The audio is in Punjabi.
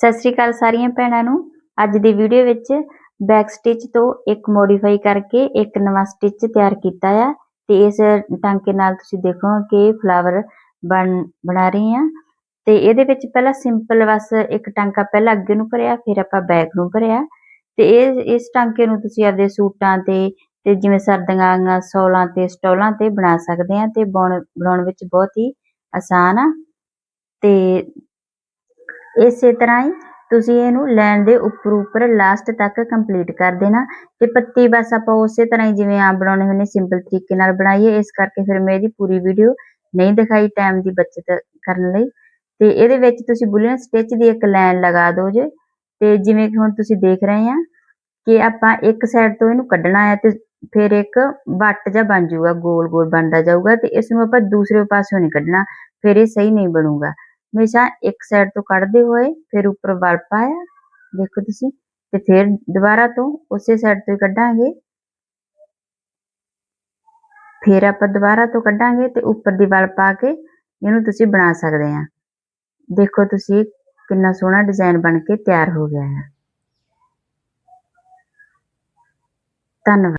ਸਤਿ ਸ਼੍ਰੀ ਅਕਾਲ ਸਾਰੀਆਂ ਭੈਣਾਂ ਨੂੰ। ਅੱਜ ਦੀ ਵੀਡੀਓ ਵਿੱਚ ਬੈਕ ਸਟਿਚ ਤੋਂ ਇੱਕ ਮੋਡੀਫਾਈ ਕਰਕੇ ਇੱਕ ਨਵਾਂ ਸਟਿਚ ਤਿਆਰ ਕੀਤਾ ਆ ਤੇ ਇਸ ਟਾਂਕੇ ਨਾਲ ਤੁਸੀਂ ਦੇਖੋ ਕਿ ਫਲਾਵਰ ਬਣ, ਬਣਾ ਰਹੀ ਆ। ਤੇ ਇਹਦੇ ਵਿੱਚ ਪਹਿਲਾਂ ਸਿੰਪਲ ਬਸ ਇੱਕ ਟਾਂਕਾ ਪਹਿਲਾਂ ਅੱਗੇ ਨੂੰ ਭਰਿਆ, ਫਿਰ ਆਪਾਂ ਬੈਕ ਨੂੰ ਭਰਿਆ। ਤੇ ਇਹ, ਇਸ ਟਾਂਕੇ ਨੂੰ ਤੁਸੀਂ ਆਪਦੇ ਸੂਟਾਂ ਤੇ ਤੇ ਜਿਵੇਂ ਸਰਦੀਆਂ ਆਈਆਂ ਸੌਲਾਂ ਤੇ ਸਟੋਲਾਂ ਤੇ ਬਣਾ ਸਕਦੇ ਆ ਤੇ ਬੁਣ, ਬਣਾਉਣ ਵਿੱਚ ਬਹੁਤ ਹੀ ਆਸਾਨ ਆ। ਤੇ ਇਸੇ ਤਰ੍ਹਾਂ ਹੀ ਤੁਸੀਂ ਇਹਨੂੰ ਲਾਈਨ ਦੇ ਉੱਪਰ ਉੱਪਰ ਲਾਸਟ ਤੱਕ ਕੰਪਲੀਟ ਕਰ ਦੇਣਾ। ਤੇ ਪੱਤੀ ਬਸ ਆਪਾਂ ਉਸੇ ਤਰ੍ਹਾਂ ਹੀ ਜਿਵੇਂ ਆਪ ਬਣਾਉਣੇ ਹੁੰਦੇ ਸਿੰਪਲ ਤਰੀਕੇ ਨਾਲ ਬਣਾਈਏ। ਇਸ ਕਰਕੇ ਫਿਰ ਮੈਂ ਇਹਦੀ ਪੂਰੀ ਵੀਡੀਓ ਨਹੀਂ ਦਿਖਾਈ ਟਾਈਮ ਦੀ ਬਚਤ ਕਰਨ ਲਈ। ਤੇ ਇਹਦੇ ਵਿੱਚ ਤੁਸੀਂ ਬੁਲੀਅਨ ਸਟਿਚ ਦੀ ਇੱਕ ਲਾਈਨ ਲਗਾ ਦਿਓ ਜੇ। ਤੇ ਜਿਵੇਂ ਕਿ ਹੁਣ ਤੁਸੀਂ ਦੇਖ ਰਹੇ ਆ ਕਿ ਆਪਾਂ ਇੱਕ ਸਾਈਡ ਤੋਂ ਇਹਨੂੰ ਕੱਢਣਾ ਹੈ ਤੇ ਫਿਰ ਇੱਕ ਵੱਟ ਜਾਂ ਬਣ ਜਾਊਗਾ ਗੋਲ ਗੋਲ ਬਣਦਾ ਜਾਊਗਾ ਤੇ ਇਸ ਨੂੰ ਆਪਾਂ ਦੂਸਰੇ ਪਾਸਿਓਂ ਨਹੀਂ ਕੱਢਣਾ, ਫਿਰ ਇਹ ਸਹੀ ਨਹੀਂ ਬਣੂਗਾ। ਹਮੇਸ਼ਾ ਇੱਕ ਸਾਈਡ ਤੋਂ ਕੱਢਦੇ ਹੋਏ ਫਿਰ ਉੱਪਰ ਵਲ ਪਾਇਆ। ਦੇਖੋ ਤੁਸੀਂ, ਤੇ ਫਿਰ ਦੁਬਾਰਾ ਤੋਂ ਉਸੇ ਸਾਈਡ ਤੋਂ ਹੀ ਕੱਢਾਂਗੇ। ਫਿਰ ਆਪਾਂ ਦੁਬਾਰਾ ਤੋਂ ਕੱਢਾਂਗੇ ਤੇ ਉੱਪਰ ਦੀ ਵਲ ਪਾ ਕੇ ਇਹਨੂੰ ਤੁਸੀਂ ਬਣਾ ਸਕਦੇ ਆ ਦੇਖੋ ਤੁਸੀਂ ਕਿੰਨਾ ਸੋਹਣਾ ਡਿਜ਼ਾਈਨ ਬਣ ਕੇ ਤਿਆਰ ਹੋ ਗਿਆ ਹੈ। ਧੰਨਵਾਦ।